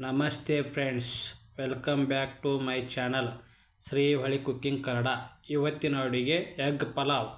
ನಮಸ್ತೆ friends, welcome back to my channel Shri ಹೊಳಿ cooking Kannada. ಇವತ್ತಿನ ಅಡುಗೆ ಎಗ್ ಪಲಾವ್.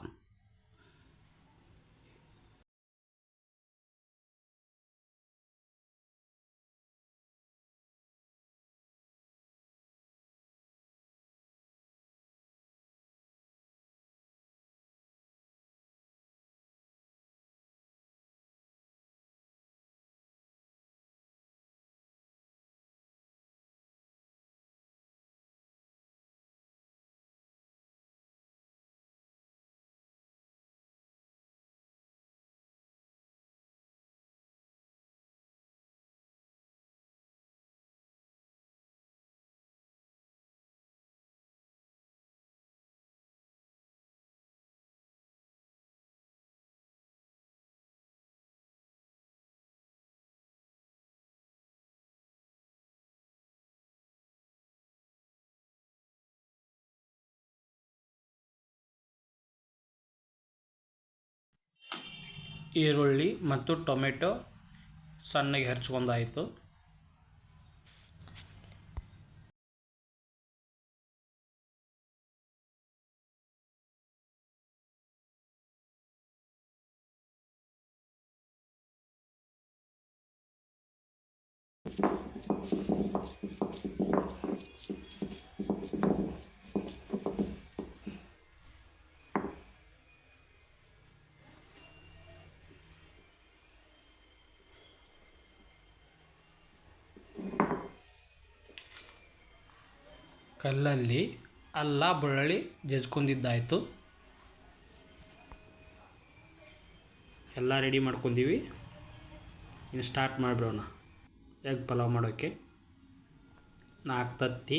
ಈರುಳ್ಳಿ ಮತ್ತು ಟೊಮೆಟೊ ಸಣ್ಣಗೆ ಹೆಚ್ಕೊಂಡಾಯಿತು ಕಲ್ಲಲ್ಲಿ ಅಲ್ಲ ಬೆಳ್ಳುಳ್ಳಿ ಜಜ್ಕೊಂಡಿದ್ದಾಯಿತು. ಎಲ್ಲ ರೆಡಿ ಮಾಡ್ಕೊಂಡೀವಿ. ಇನ್ನು ಸ್ಟಾರ್ಟ್ ಮಾಡಿಬಿಡೋಣ ಎಗ್ ಪಲಾವ್ ಮಾಡೋಕ್ಕೆ ನಾಲ್ಕು ತತ್ತಿ.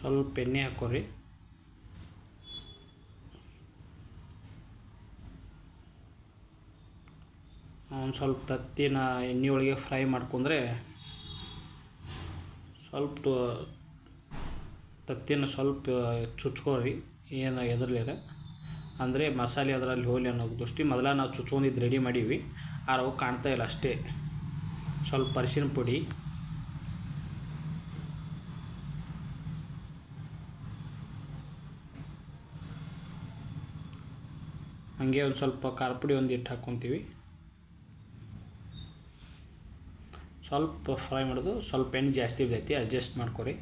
ಸ್ವಲ್ಪ ಎಣ್ಣೆ ಹಾಕೋರಿ. ಒಂದು ಸ್ವಲ್ಪ ತತ್ತಿನ ಎಣ್ಣೆ ಒಳಗೆ ಫ್ರೈ ಮಾಡ್ಕೊಂಡ್ರೆ ಸ್ವಲ್ಪ ತತ್ತಿನ ಸ್ವಲ್ಪ ಚುಚ್ಕೊಳ್ರಿ ಏನು ಎದರ್ಲಿರ ಅಂದರೆ ಮಸಾಲೆ ಅದರಲ್ಲಿ ಹೋಲಿ ಅನ್ನೋ ದೃಷ್ಟಿ, ಮೊದಲ ನಾವು ಚುಚ್ಕೊಂಡಿದ್ದು ರೆಡಿ ಮಾಡೀವಿ. ಅವು ಕಾಣ್ತಾ ಇಲ್ಲ ಅಷ್ಟೇ. ಸ್ವಲ್ಪ ಅರಿಶಿನ ಪುಡಿ. ಹಾಗೆ ಒಂದು ಸ್ವಲ್ಪ ಖಾರ ಪುಡಿ ಒಂದು ಇಟ್ಟು ಹಾಕ್ಕೊತೀವಿ ಸ್ವಲ್ಪ ಫ್ರೈ ಮಾಡೋದು ಸ್ವಲ್ಪ ಎಣ್ಣೆ ಜಾಸ್ತಿ ಬಿದ್ದೈತಿ ಅಡ್ಜಸ್ಟ್ ಮಾಡ್ಕೊರಿ.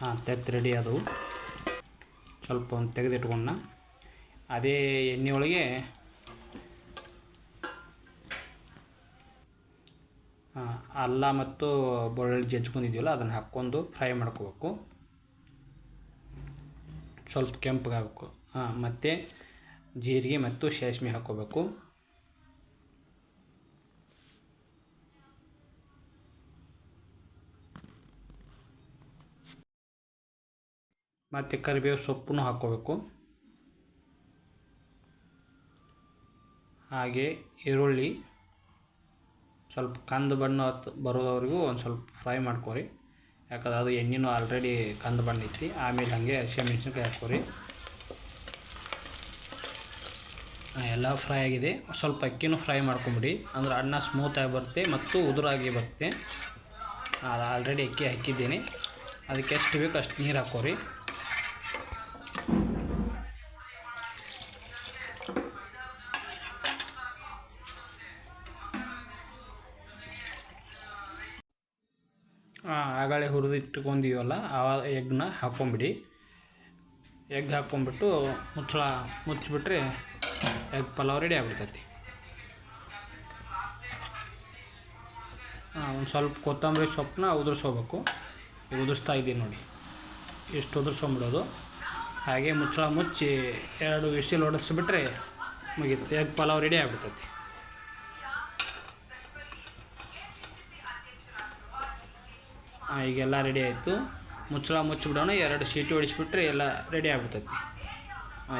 ಹಾಂ ತೆತ್ತು ರೆಡಿ ಆದವು ಸ್ವಲ್ಪ ಒಂದು ತೆಗೆದಿಟ್ಕೊಂಡ ಅದೇ ಎಣ್ಣೆ ಒಳಗೆ ಅಲ್ಲ ಮತ್ತು ಬೆಳ್ಳುಳ್ಳಿ ಜಜ್ಕೊಂಡಿದ್ದೀವಲ್ಲ ಅದನ್ನು ಹಾಕ್ಕೊಂಡು ಫ್ರೈ ಮಾಡ್ಕೋಬೇಕು. ಸ್ವಲ್ಪ ಕೆಂಪಗಾಗಬೇಕು. ಹಾಂ, ಮತ್ತು ಜೀರಿಗೆ ಮತ್ತು ಸಾಸ್ಮೆ ಹಾಕ್ಕೋಬೇಕು. ಮತ್ತು ಕರಿಬೇವು ಸೊಪ್ಪನ್ನು ಹಾಕ್ಕೋಬೇಕು. ಹಾಗೆ ಈರುಳ್ಳಿ ಸ್ವಲ್ಪ ಕಂದು ಬಣ್ಣ ಬರೋದವರೆಗೂ ಒಂದು ಸ್ವಲ್ಪ ಫ್ರೈ ಮಾಡ್ಕೊರಿ. ಯಾಕಂದ್ರೆ ಅದು ಎಣ್ಣೆನೂ ಆಲ್ರೆಡಿ ಕಂದು ಬಣ್ಣ ಐತಿ ಆಮೇಲೆ ಹಾಗೆ ಹಸಿಮೆಣ್ಸಿನ್ಕಾಯಿ ಹಾಕ್ಕೊರಿ. ಎಲ್ಲ ಫ್ರೈ ಆಗಿದೆ. ಸ್ವಲ್ಪ ಅಕ್ಕಿನೂ ಫ್ರೈ ಮಾಡ್ಕೊಂಬಿಡಿ. ಅಂದ್ರೆ ಅನ್ನ ಸ್ಮೂತಾಗಿ ಬರುತ್ತೆ ಮತ್ತು ಉದುರಾಗಿ ಬರುತ್ತೆ. ಆಲ್ರೆಡಿ ಅಕ್ಕಿ ಹಾಕಿದ್ದೀನಿ. ಅದಕ್ಕೆ ಎಷ್ಟು ಬೇಕು ಅಷ್ಟು ನೀರು ಹಾಕೋರಿ ಆಗಾಳೆ ಹುರಿದಿಟ್ಕೊಂಡಿವಲ್ಲ ಆ ಎಗ್ನ ಹಾಕ್ಕೊಂಬಿಡಿ. ಎಗ್ ಹಾಕ್ಕೊಂಬಿಟ್ಟು ಮುಚ್ಚಳ ಮುಚ್ಚಿಬಿಟ್ರೆ ಎಗ್ ಪಲಾವ್ ರೆಡಿ ಆಗ್ಬಿಡ್ತೈತಿ. ಒಂದು ಸ್ವಲ್ಪ ಕೊತ್ತಂಬರಿ ಸೊಪ್ಪನ್ನ ಉದುರಿಸ್ಕೋಬೇಕು. ಉದುರಿಸ್ತಾ ಇದ್ದೀನಿ ನೋಡಿ. ಇಷ್ಟು ಉದುರ್ಸ್ಕೊಂಬಿಡೋದು. ಹಾಗೆ ಮುಚ್ಚಳ ಮುಚ್ಚಿ ಎರಡು ವಿಸಿಲ್ ಹೊಡೆಸ್ಬಿಟ್ರೆ ಮುಗೀತು. ಎಗ್ ಪಲಾವ್ ರೆಡಿ ಆಗ್ಬಿಡ್ತೈತಿ. ಈಗೆಲ್ಲ ರೆಡಿ ಆಯಿತು. ಮುಚ್ಚಳ ಮುಚ್ಚಿಬಿಡೋಣ, ಎರಡು ಶೀಟ್ ಹೊಡಿಸ್ಬಿಟ್ರೆ ಎಲ್ಲ ರೆಡಿ ಆಗ್ಬಿಡ್ತೈತಿ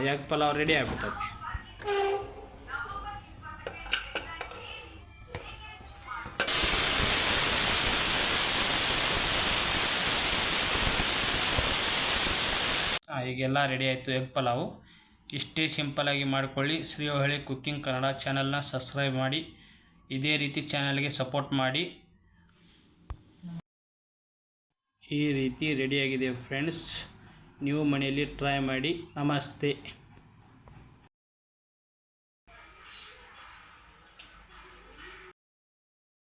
ಯಾಕೆ ಪಲಾವ್ ರೆಡಿ ಆಗ್ಬಿಡ್ತೈತಿ ಈಗೆಲ್ಲ ರೆಡಿ ಆಯಿತು ಎಗ್ ಪಲಾವು. ಇಷ್ಟೇ ಸಿಂಪಲಾಗಿ ಮಾಡಿಕೊಳ್ಳಿ. ಶ್ರೀಹಳ್ಳಿ ಕುಕ್ಕಿಂಗ್ ಕನ್ನಡ ಚಾನಲ್ನ ಸಬ್ಸ್ಕ್ರೈಬ್ ಮಾಡಿ. ಇದೇ ರೀತಿ ಚಾನಲ್ಗೆ ಸಪೋರ್ಟ್ ಮಾಡಿ. ಈ ರೀತಿ ರೆಡಿಯಾಗಿದೆ ಫ್ರೆಂಡ್ಸ್. ನೀವು ಮನೆಯಲ್ಲಿ ಟ್ರೈ ಮಾಡಿ. ನಮಸ್ತೆ.